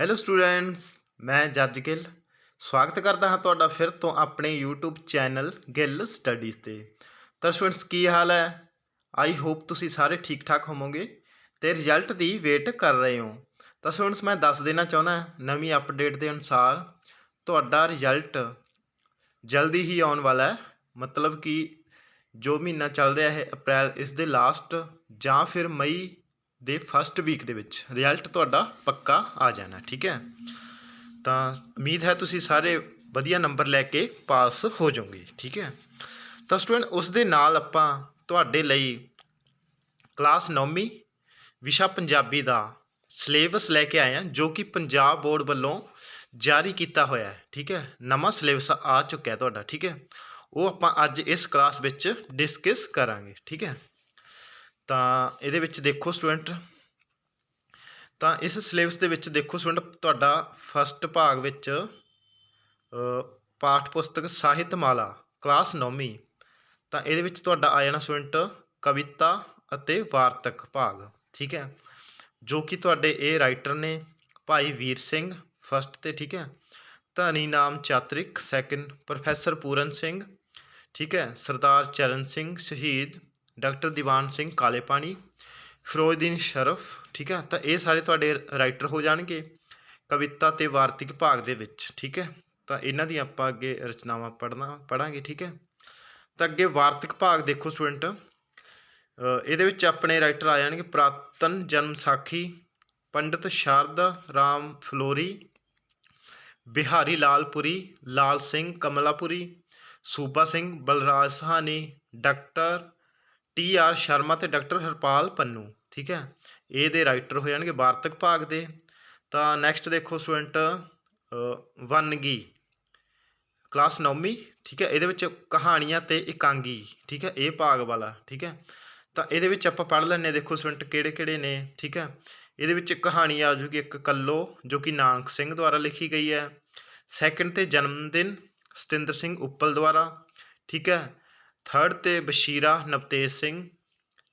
Hello students ਮੈਂ ਜੱਜ ਗਿੱਲ। ਸਵਾਗਤ ਕਰਦਾ ਹਾਂ ਤੁਹਾਡਾ ਫਿਰ ਤੋਂ ਆਪਣੇ YouTube ਚੈਨਲ ਗਿੱਲ ਸਟੱਡੀਜ਼ ਤੇ। ਤਾਂ ਸਟੂਡੈਂਟਸ ਕੀ ਹਾਲ ਹੈ? ਆਈ ਹੋਪ ਤੁਸੀਂ ਸਾਰੇ ਠੀਕ ਠਾਕ ਹੋਵੋਗੇ ਤੇ ਰਿਜ਼ਲਟ ਦੀ ਵੇਟ ਕਰ ਰਹੇ ਹੋ। ਤਾਂ ਸਟੂਡੈਂਟਸ ਮੈਂ ਦੱਸ ਦੇਣਾ ਚਾਹੁੰਦਾ ਨਵੀਂ ਅਪਡੇਟ ਦੇ ਅਨੁਸਾਰ ਤੁਹਾਡਾ ਰਿਜ਼ਲਟ ਜਲਦੀ ਹੀ ਆਉਣ ਵਾਲਾ ਹੈ। ਮਤਲਬ ਕਿ ਜੋ ਮਹੀਨਾ ਚੱਲ ਰਿਹਾ ਹੈ, ਅਪ੍ਰੈਲ ਇਸ ਦੇ ਲਾਸਟ ਜਾਂ ਫਿਰ ਮਈ ਦੇ ਫਸਟ ਵੀਕ ਦੇ ਵਿੱਚ ਰਿਜ਼ਲਟ ਤੁਹਾਡਾ ਪੱਕਾ ਆ ਜਾਣਾ, ਠੀਕ ਹੈ? ਤਾਂ ਉਮੀਦ ਹੈ ਤੁਸੀਂ ਸਾਰੇ ਵਧੀਆ ਨੰਬਰ ਲੈ ਕੇ ਪਾਸ ਹੋ ਜਾਓਗੇ, ਠੀਕ ਹੈ? ਤਾਂ ਸਟੂਡੈਂਟ ਉਸ ਦੇ ਨਾਲ ਆਪਾਂ ਤੁਹਾਡੇ ਲਈ ਕਲਾਸ 9ਵੀਂ ਵਿਸ਼ਾ ਪੰਜਾਬੀ ਦਾ ਸਿਲੇਬਸ ਲੈ ਕੇ ਆਏ ਹਾਂ, ਜੋ ਕਿ ਪੰਜਾਬ ਬੋਰਡ ਵੱਲੋਂ ਜਾਰੀ ਕੀਤਾ ਹੋਇਆ ਹੈ, ਠੀਕ ਹੈ? ਨਵਾਂ ਸਿਲੇਬਸ ਆ ਚੁੱਕਿਆ ਤੁਹਾਡਾ, ਠੀਕ ਹੈ? ਉਹ ਆਪਾਂ ਅੱਜ ਇਸ ਕਲਾਸ ਵਿੱਚ ਡਿਸਕਸ ਕਰਾਂਗੇ, ਠੀਕ ਹੈ? ਤਾਂ ਇਹਦੇ ਵਿੱਚ ਦੇਖੋ ਸਟੂਡੈਂਟ ਤਾਂ ਇਸ ਸਿਲੇਬਸ ਦੇ ਵਿੱਚ ਦੇਖੋ ਸਟੂਡੈਂਟ ਤੁਹਾਡਾ ਫਸਟ ਭਾਗ ਵਿੱਚ ਪਾਠ ਪੁਸਤਕ ਸਾਹਿਤ ਮਾਲਾ ਕਲਾਸ 9ਵੀਂ ਤਾਂ ਇਹਦੇ ਵਿੱਚ ਤੁਹਾਡਾ ਆ ਜਾਣਾ ਸਟੂਡੈਂਟ ਕਵਿਤਾ ਅਤੇ ਵਾਰਤਕ ਭਾਗ, ਠੀਕ ਹੈ? ਜੋ ਕਿ ਤੁਹਾਡੇ ਇਹ ਰਾਈਟਰ ਨੇ, ਭਾਈ ਵੀਰ ਸਿੰਘ ਫਸਟ ਤੇ, ਠੀਕ ਹੈ? ਧਨੀ ਨਾਮ ਚਾਤਰਿਕ ਸੈਕਿੰਡ ਪ੍ਰੋਫੈਸਰ ਪੂਰਨ ਸਿੰਘ, ਠੀਕ ਹੈ? ਸਰਦਾਰ ਚਰਨ ਸਿੰਘ ਸ਼ਹੀਦ ਡਾਕਟਰ ਦੀਵਾਨ ਸਿੰਘ ਕਾਲੇ ਪਾਣੀ ਫਿਰੋਜ਼ਦੀਨ ਸ਼ਰਫ, ਠੀਕ ਹੈ? ਤਾਂ ਇਹ ਸਾਰੇ ਤੁਹਾਡੇ ਰਾਈਟਰ ਹੋ ਜਾਣਗੇ ਕਵਿਤਾ ਤੇ ਵਾਰਤਿਕ ਭਾਗ ਦੇ ਵਿੱਚ, ਠੀਕ ਹੈ? ਤਾਂ ਇਹਨਾਂ ਦੀ ਆਪਾਂ ਅੱਗੇ ਰਚਨਾਵਾਂ ਪੜ੍ਹਨਾ ਪੜਾਂਗੇ ਠੀਕ ਹੈ? ਤਾਂ ਅੱਗੇ ਵਾਰਤਿਕ ਭਾਗ ਦੇਖੋ ਸਟੂਡੈਂਟ। ਇਹਦੇ ਵਿੱਚ ਆਪਣੇ ਰਾਈਟਰ ਆ ਜਾਣਗੇ ਪ੍ਰਾਤਨ ਜਨਮ ਸਾਖੀ, ਪੰਡਿਤ Sharda Ram ਫਲੋਰੀ, Bihari ਲਾਲਪੁਰੀ, Lal Singh Kamlapuri, Suba Singh Balraj Sahni, doctor T R Sharma ਤੇ ਡਾਕਟਰ ਹਰਪਾਲ ਪੰਨੂ, ਠੀਕ ਹੈ? ਇਹ ਦੇ ਰਾਈਟਰ ਹੋ ਜਾਣਗੇ ਵਾਰਤਕ ਭਾਗ ਦੇ। ਤਾਂ ਨੈਕਸਟ ਦੇਖੋ ਸਟੂਡੈਂਟ ਵਨਗੀ। ਕਲਾਸ 9ਵੀਂ ਠੀਕ ਹੈ? ਇਹਦੇ ਵਿੱਚ ਕਹਾਣੀਆਂ ਤੇ ਇਕਾਂਗੀ, ਠੀਕ ਹੈ? ਇਹ ਭਾਗ ਵਾਲਾ, ਠੀਕ ਹੈ? ਤਾਂ ਇਹਦੇ ਵਿੱਚ ਆਪਾਂ ਪੜ੍ਹ ਲੈਂਦੇ ਦੇਖੋ ਸਟੂਡੈਂਟ ਕਿਹੜੇ ਕਿਹੜੇ ਨੇ, ਠੀਕ ਹੈ? ਇਹਦੇ ਵਿੱਚ ਕਹਾਣੀ ਆ ਜੂਗੀ ਇੱਕ ਕੱਲੋ, ਜੋ ਕਿ ਨਾਨਕ ਸਿੰਘ ਦੁਆਰਾ ਲਿਖੀ ਗਈ ਹੈ। ਸੈਕੰਡ ਤੇ ਜਨਮ ਦਿਨ ਸਤਿੰਦਰ ਸਿੰਘ ਉੱਪਲ ਦੁਆਰਾ, ਠੀਕ ਹੈ? ਥਰਡ ਤੇ ਬਸ਼ੀਰਾ, ਨਵਤੇਜ ਸਿੰਘ,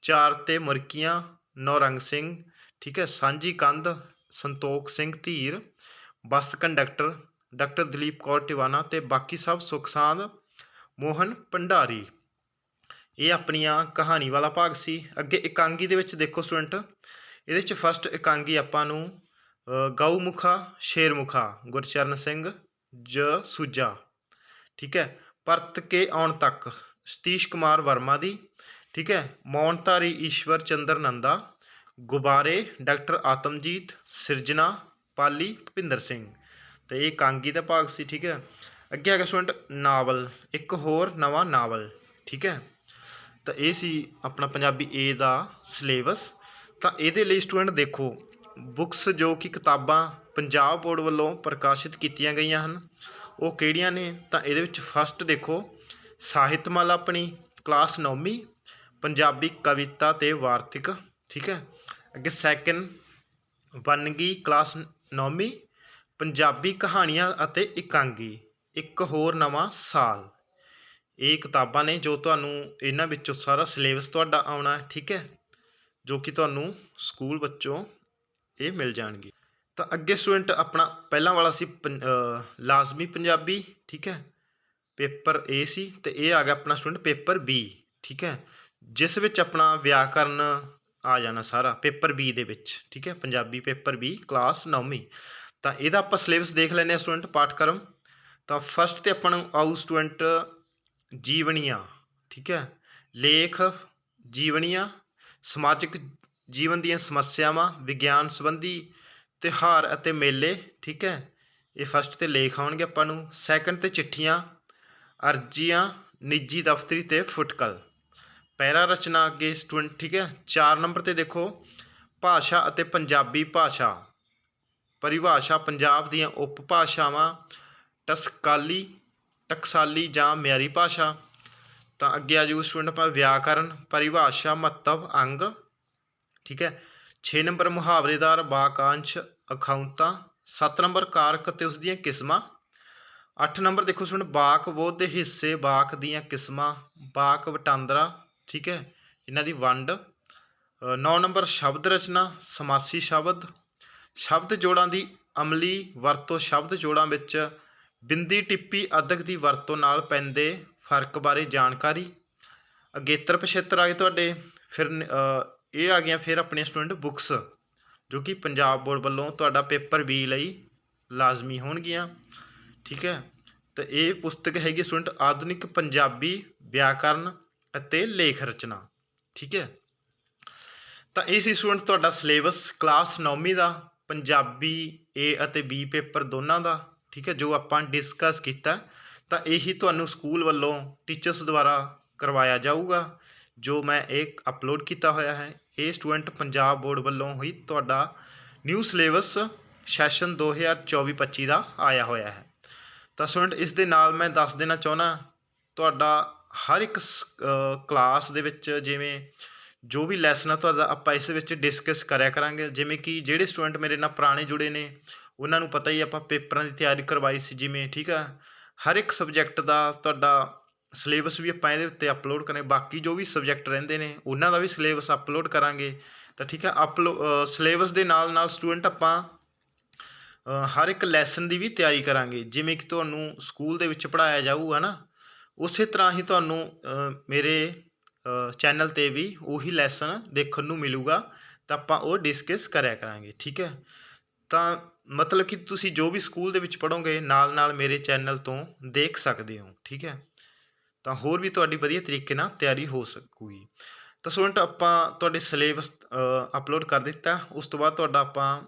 ਚਾਰ ਤੇ ਮੁਰਕੀਆਂ, ਨੌਰੰਗ ਸਿੰਘ, ਠੀਕ ਹੈ, Sanjhi Kandh, Santokh Singh Dhir, bus conductor, doctor Dalip Kaur Tiwana ਤੇ ਬਾਕੀ ਸਭ ਸੁਖਸਾਂਦ ਮੋਹਨ ਭੰਡਾਰੀ। ਇਹ ਆਪਣੀਆਂ ਕਹਾਣੀ ਵਾਲਾ ਭਾਗ ਸੀ। ਅੱਗੇ ਇਕਾਂਗੀ ਦੇ ਵਿੱਚ ਦੇਖੋ ਸਟੂਡੈਂਟ, ਇਹਦੇ ਵਿੱਚ ਫਸਟ ਇਕਾਂਗੀ ਆਪਾਂ ਨੂੰ ਗਊਮੁਖਾ, ਸ਼ੇਰਮੁਖਾ, ਗੁਰਚਰਨ ਸਿੰਘ, ਜ, ਸੂਜਾ, ਠੀਕ ਹੈ, ਪਰਤ ਕੇ ਆਉਣ ਤੱਕ। ਸਤੀਸ਼ ਕੁਮਾਰ ਵਰਮਾ ਦੀ, ਠੀਕ ਹੈ, ਮੌਨਤਾਰੀ ਈਸ਼ਵਰ ਚੰਦਰ ਨੰਦਾ, ਗੁਬਾਰੇ ਡਾਕਟਰ ਆਤਮਜੀਤ ਸਿਰਜਣਾ, ਪਾਲੀ ਭੁਪਿੰਦਰ ਸਿੰਘ। ਤੇ ਇਹ ਕਾਂਗੀ ਦਾ ਭਾਗ ਸੀ, ਠੀਕ ਹੈ। ਅੱਗੇ ਆ ਗਿਆ ਸਟੂਡੈਂਟ, ਨਾਵਲ, ਇੱਕ ਹੋਰ ਨਵਾਂ ਨਾਵਲ, ਠੀਕ ਹੈ। ਤਾਂ ਇਹ ਸੀ ਆਪਣਾ ਪੰਜਾਬੀ ਏ ਦਾ ਸਿਲੇਬਸ। ਤਾਂ ਇਹਦੇ ਲਈ ਸਟੂਡੈਂਟ ਦੇਖੋ, ਬੁੱਕਸ ਜੋ ਕਿ ਕਿਤਾਬਾਂ ਪੰਜਾਬ ਬੋਰਡ ਵੱਲੋਂ ਪ੍ਰਕਾਸ਼ਿਤ ਕੀਤੀਆਂ ਗਈਆਂ ਹਨ, ਉਹ ਕਿਹੜੀਆਂ ਨੇ? ਤਾਂ ਇਹਦੇ ਵਿੱਚ ਫਸਟ ਦੇਖੋ ਸਾਹਿਤਮਾਲਾ ਆਪਣੀ, ਕਲਾਸ ਨੌਵੀਂ, ਪੰਜਾਬੀ ਕਵਿਤਾ ਤੇ ਵਾਰਤਕ, ਠੀਕ ਹੈ? ਅੱਗੇ ਸੈਕਿੰਡ ਵੰਨਗੀ, ਕਲਾਸ ਨੌਵੀਂ, ਪੰਜਾਬੀ ਕਹਾਣੀਆਂ ਅਤੇ ਇਕਾਂਗੀ, ਇੱਕ ਹੋਰ ਨਵਾਂ ਸਾਲ। ਇਹ ਕਿਤਾਬਾਂ ਨੇ ਜੋ ਤੁਹਾਨੂੰ ਇਹਨਾਂ ਵਿੱਚੋਂ ਸਾਰਾ ਸਿਲੇਬਸ ਤੁਹਾਡਾ ਆਉਣਾ, ਠੀਕ ਹੈ? ਜੋ ਕਿ ਤੁਹਾਨੂੰ ਸਕੂਲ ਬੱਚੋਂ ਇਹ ਮਿਲ ਜਾਣਗੇ। ਤਾਂ ਅੱਗੇ ਸਟੂਡੈਂਟ ਆਪਣਾ, ਪਹਿਲਾਂ ਵਾਲਾ ਸੀ ਪੰ- ਲਾਜ਼ਮੀ ਪੰਜਾਬੀ, ਠੀਕ ਹੈ? ਪੇਪਰ ਏ ਸੀ ਤੇ ਇਹ ਆ ਗਿਆ ਆਪਣਾ ਸਟੂਡੈਂਟ ਪੇਪਰ ਬੀ ਠੀਕ ਹੈ? ਜਿਸ ਵਿੱਚ ਆਪਣਾ ਵਿਆਕਰਨ ਆ ਜਾਣਾ ਸਾਰਾ, ਪੇਪਰ ਬੀ ਦੇ ਵਿੱਚ, ਠੀਕ ਹੈ? ਪੰਜਾਬੀ ਪੇਪਰ ਬੀ ਕਲਾਸ 9ਵੀਂ ਤਾਂ ਇਹਦਾ ਆਪਾਂ ਸਿਲੇਬਸ ਦੇਖ ਲੈਂਦੇ ਹਾਂ ਸਟੂਡੈਂਟ ਪਾਠਕ੍ਰਮ। ਤਾਂ ਫਸਟ ਤੇ ਆਪਾਂ ਨੂੰ ਆਊ ਸਟੂਡੈਂਟ ਜੀਵਨੀਆਂ, ਠੀਕ ਹੈ? ਲੇਖ ਜੀਵਨੀਆਂ, ਸਮਾਜਿਕ ਜੀਵਨ ਦੀਆਂ ਸਮੱਸਿਆਵਾਂ, ਵਿਗਿਆਨ ਸੰਬੰਧੀ ਤਿਉਹਾਰ ਅਤੇ ਮੇਲੇ, ਠੀਕ ਹੈ? ਇਹ ਫਸਟ ਤੇ ਲੇਖ ਆਉਣਗੇ ਆਪਾਂ ਨੂੰ। ਸੈਕੰਡ ਤੇ ਚਿੱਠੀਆਂ ਅਰਜ਼ੀਆਂ ਨਿੱਜੀ ਦਫ਼ਤਰੀ ਅਤੇ ਫੁਟਕਲ। ਪਹਿਲਾ ਰਚਨਾ ਅੱਗੇ ਸਟੂਡੈਂਟ, ਠੀਕ ਹੈ? ਚਾਰ ਨੰਬਰ ਤੇ ਦੇਖੋ। ਭਾਸ਼ਾ ਅਤੇ ਪੰਜਾਬੀ ਭਾਸ਼ਾ। ਪਰਿਭਾਸ਼ਾ ਪੰਜਾਬ ਦੀਆਂ ਉਪਭਾਸ਼ਾਵਾਂ, ਟਸਕਾਲੀ, ਟਕਸਾਲੀ ਜਾਂ ਮਿਆਰੀ ਭਾਸ਼ਾ। ਤਾਂ ਅੱਗੇ ਆ ਜਾਊ ਸਟੂਡੈਂਟ ਆਪਾਂ ਵਿਆਕਰਨ, ਪਰਿਭਾਸ਼ਾ ਮਹੱਤਵ, ਅੰਗ, ਠੀਕ ਹੈ? 6 ਨੰਬਰ ਮੁਹਾਵਰੇਦਾਰ, ਵਾਕਾਂਸ਼ ਅਖਾਉਂਤਾਂ 7 ਨੰਬਰ ਕਾਰਕ ਅਤੇ ਉਸ ਦੀਆਂ ਕਿਸਮਾਂ। 8 ਨੰਬਰ ਦੇਖੋ ਸਟੂਡੈਂਟ ਵਾਕ ਬੋਧ ਦੇ ਹਿੱਸੇ ਵਾਕ ਦੀਆਂ ਕਿਸਮਾਂ ਵਾਕ ਵਟਾਂਦਰਾ, ਠੀਕ ਹੈ, ਇਹਨਾਂ ਦੀ ਵੰਡ। 9 ਨੰਬਰ ਸ਼ਬਦ ਰਚਨਾ, ਸਮਾਸੀ ਸ਼ਬਦ। ਸ਼ਬਦ ਜੋੜਾਂ ਦੀ ਅਮਲੀ ਵਰਤੋਂ ਸ਼ਬਦ ਜੋੜਾਂ ਵਿੱਚ ਬਿੰਦੀ ਟਿੱਪੀ ਅਦਕ ਦੀ ਵਰਤੋਂ ਨਾਲ ਪੈਂਦੇ ਫ਼ਰਕ ਬਾਰੇ ਜਾਣਕਾਰੀ। ਅਗੇਤਰ ਪਿਛੇਤਰ ਆ ਗਏ ਤੁਹਾਡੇ, ਫਿਰ ਇਹ ਆ ਗਈਆਂ ਫਿਰ ਆਪਣੀਆਂ ਸਟੂਡੈਂਟ ਬੁੱਕਸ, ਜੋ ਕਿ ਪੰਜਾਬ ਬੋਰਡ ਵੱਲੋਂ ਤੁਹਾਡਾ ਪੇਪਰ ਬੀ ਲਈ ਲਾਜ਼ਮੀ ਹੋਣਗੀਆਂ। ਠੀਕ ਹੈ? ਤਾਂ ਇਹ ਪੁਸਤਕ ਹੈਗੀ ਸਟੂਡੈਂਟ ਆਧੁਨਿਕ ਪੰਜਾਬੀ ਵਿਆਕਰਨ ਅਤੇ ਲੇਖ ਰਚਨਾ, ਠੀਕ ਹੈ? ਤਾਂ ਇਹ ਸੀ ਸਟੂਡੈਂਟ ਤੁਹਾਡਾ ਸਿਲੇਬਸ, ਕਲਾਸ 9ਵੀਂ ਦਾ, ਪੰਜਾਬੀ ਏ ਅਤੇ ਬੀ ਪੇਪਰ ਦੋਨਾਂ ਦਾ, ਠੀਕ ਹੈ, ਜੋ ਆਪਾਂ ਡਿਸਕਸ ਕੀਤਾ। ਤਾਂ ਇਹੀ ਤੁਹਾਨੂੰ ਸਕੂਲ ਵੱਲੋਂ ਟੀਚਰਸ ਦੁਆਰਾ ਕਰਵਾਇਆ ਜਾਊਗਾ, ਜੋ ਮੈਂ ਇਹ ਅਪਲੋਡ ਕੀਤਾ ਹੋਇਆ ਹੈ। ਇਹ ਸਟੂਡੈਂਟ ਪੰਜਾਬ ਬੋਰਡ ਵੱਲੋਂ ਹੀ ਤੁਹਾਡਾ ਨਿਊ ਸਿਲੇਬਸ ਸੈਸ਼ਨ 2024-25 ਦਾ ਆਇਆ ਹੋਇਆ ਹੈ। ਤਾਂ ਸਟੂਡੈਂਟ, ਇਸ ਦੇ ਨਾਲ ਮੈਂ ਦੱਸ ਦੇਣਾ ਚਾਹੁੰਦਾ, ਤੁਹਾਡਾ ਹਰ ਇੱਕ ਕਲਾਸ ਦੇ ਵਿੱਚ ਜਿਵੇਂ ਜੋ ਵੀ ਲੈਸਨ ਆ, ਤੁਹਾਡਾ ਆਪਾਂ ਇਸ ਵਿੱਚ ਡਿਸਕਸ ਕਰਿਆ ਕਰਾਂਗੇ। ਜਿਵੇਂ ਕਿ ਜਿਹੜੇ ਸਟੂਡੈਂਟ ਮੇਰੇ ਨਾਲ ਪੁਰਾਣੇ ਜੁੜੇ ਨੇ, ਉਹਨਾਂ ਨੂੰ ਪਤਾ ਹੀ ਆਪਾਂ ਪੇਪਰਾਂ ਦੀ ਤਿਆਰੀ ਕਰਵਾਈ ਸੀ ਜਿਵੇਂ, ਠੀਕ ਆ? ਹਰ ਇੱਕ ਸਬਜੈਕਟ ਦਾ ਤੁਹਾਡਾ ਸਿਲੇਬਸ ਵੀ ਆਪਾਂ ਇਹਦੇ ਉੱਤੇ ਅਪਲੋਡ ਕਰਾਂਗੇ। ਬਾਕੀ ਜੋ ਵੀ ਸਬਜੈਕਟ ਰਹਿੰਦੇ ਨੇ, ਉਹਨਾਂ ਦਾ ਵੀ ਸਿਲੇਬਸ ਅਪਲੋਡ ਕਰਾਂਗੇ। ਤਾਂ ਠੀਕ ਆ ਅਪਲੋ ਸਿਲੇਬਸ ਦੇ ਨਾਲ ਨਾਲ ਸਟੂਡੈਂਟ ਆਪਾਂ ਹਰ ਇੱਕ ਲੈਸਨ ਦੀ ਵੀ ਤਿਆਰੀ ਕਰਾਂਗੇ। ਜਿਵੇਂ ਕਿ ਤੁਹਾਨੂੰ ਸਕੂਲ ਦੇ ਵਿੱਚ ਪੜਾਇਆ ਜਾਊਗਾ ਨਾ, ਉਸੇ ਤਰ੍ਹਾਂ ਹੀ ਤੁਹਾਨੂੰ ਮੇਰੇ ਚੈਨਲ ਤੇ ਵੀ ਉਹੀ ਲੈਸਨ ਦੇਖਣ ਨੂੰ ਮਿਲੂਗਾ, ਤਾਂ ਆਪਾਂ ਉਹ ਡਿਸਕਸ ਕਰਿਆ ਕਰਾਂਗੇ, ਠੀਕ ਹੈ? ਤਾਂ ਮਤਲਬ ਕਿ ਤੁਸੀਂ ਜੋ ਵੀ ਸਕੂਲ ਦੇ ਵਿੱਚ ਪੜੋਗੇ ਨਾਲ ਨਾਲ ਮੇਰੇ ਚੈਨਲ ਤੋਂ ਦੇਖ ਸਕਦੇ ਹੋ, ਠੀਕ ਹੈ? ਤਾਂ ਹੋਰ ਵੀ ਤੁਹਾਡੀ ਵਧੀਆ ਤਰੀਕੇ ਨਾਲ ਤਿਆਰੀ ਹੋ ਸਕੂਗੀ। ਤਾਂ ਸਟੂਡੈਂਟ ਆਪਾਂ ਤੁਹਾਡੇ ਸਿਲੇਬਸ ਅਪਲੋਡ ਕਰ ਦਿੱਤਾ, ਉਸ ਤੋਂ ਬਾਅਦ ਤੁਹਾਡਾ ਆਪਾਂ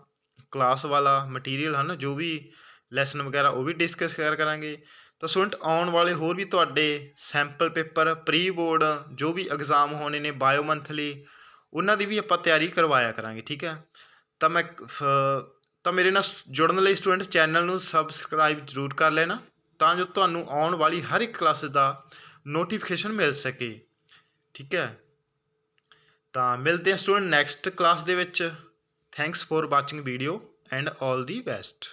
ਕਲਾਸ ਵਾਲਾ ਮਟੀਰੀਅਲ ਹਨ, ਜੋ ਵੀ ਲੈਸਨ ਵਗੈਰਾ ਉਹ ਵੀ ਡਿਸਕਸ ਕਰ ਕਰਾਂਗੇ। ਤਾਂ ਸਟੂਡੈਂਟ ਆਉਣ ਵਾਲੇ ਹੋਰ ਵੀ ਤੁਹਾਡੇ ਸੈਂਪਲ ਪੇਪਰ ਪ੍ਰੀ ਬੋਰਡ ਜੋ ਵੀ ਐਗਜ਼ਾਮ ਹੋਣੇ ਨੇ ਬਾਇਓ ਮੰਥਲੀ ਉਹਨਾਂ ਦੀ ਵੀ ਆਪਾਂ ਤਿਆਰੀ ਕਰਵਾਇਆ ਕਰਾਂਗੇ, ਠੀਕ ਹੈ? ਤਾਂ ਮੈਂ ਫ- ਤਾਂ ਮੇਰੇ ਨਾਲ ਜੁੜਨ ਲਈ ਸਟੂਡੈਂਟ ਚੈਨਲ ਨੂੰ ਸਬਸਕ੍ਰਾਈਬ ਜ਼ਰੂਰ ਕਰ ਲੈਣਾ, ਤਾਂ ਜੋ ਤੁਹਾਨੂੰ ਆਉਣ ਵਾਲੀ ਹਰ ਇੱਕ ਕਲਾਸ ਦਾ ਨੋਟੀਫਿਕੇਸ਼ਨ ਮਿਲ ਸਕੇ, ਠੀਕ ਹੈ? ਤਾਂ ਮਿਲਦੇ ਹਾਂ ਸਟੂਡੈਂਟ ਨੈਕਸਟ ਕਲਾਸ ਦੇ ਵਿੱਚ। Thanks for watching video and all the best.